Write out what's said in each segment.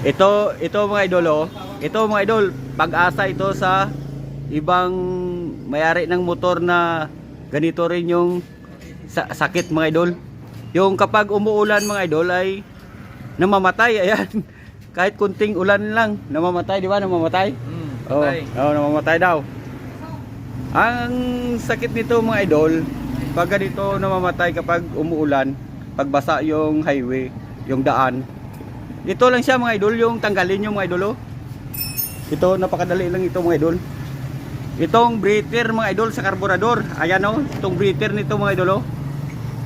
Ito, ito mga idol oh. Ito mga idol, pag-asa ito sa ibang mayari ng motor na ganito rin yung sa- sakit mga idol. Yung kapag umuulan mga idol ay namamatay. Ayan. Kahit kunting ulan lang, namamatay, di ba? Namamatay. Oo, patay. oh, namamatay daw. Ang sakit nito mga idol, pag ganito namamatay kapag umuulan, pagbasa yung highway, yung daan. Ito lang siya mga idol, yung tanggalin yung mga idol. Oh. Ito, napakadali lang ito mga idol. Itong breather mga idol sa karburador. Ayan oh, itong breather nito mga idol. Oh.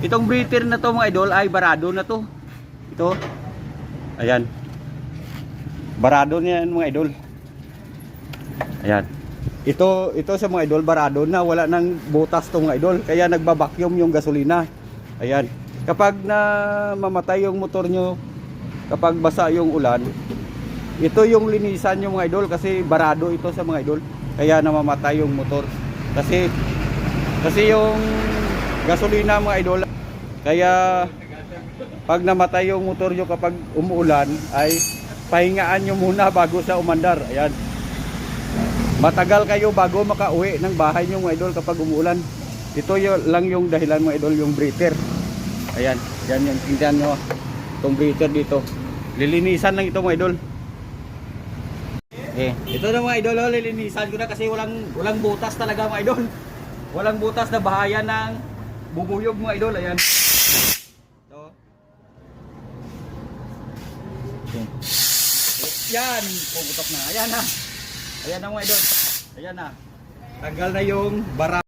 Itong breather na to mga idol ay barado na to. Ito. Ayan. Barado niyan mga idol. Ayan. Ito ito sa mga idol barado na wala nang butas to mga idol kaya nagba-vacuum yung gasolina. Ayan. Kapag na mamatay yung motor nyo kapag basa yung ulan, ito yung linisan yung mga idol kasi barado ito sa mga idol kaya namamatay yung motor. Kasi kasi yung gasolina mga idol kaya pag namatay yung motor nyo kapag umuulan ay pahingaan nyo muna bago sa umandar. Ayan. Matagal kayo bago makauwi ng bahay nyo mga idol kapag umuulan. Ito yung, lang yung dahilan mga idol, yung breather. Ayan, yan yung tingnan nyo. Itong breather dito. Lilinisan lang ito mga idol. Eh, ito na mga idol, oh, lilinisan ko na kasi walang walang butas talaga mga idol. Walang butas na bahaya ng bubuyog mga idol. Ayan. Ito. Okay. Yan, puputok na. Ayan na. Ayan na mga idol. Ayan na. Tanggal na yung bara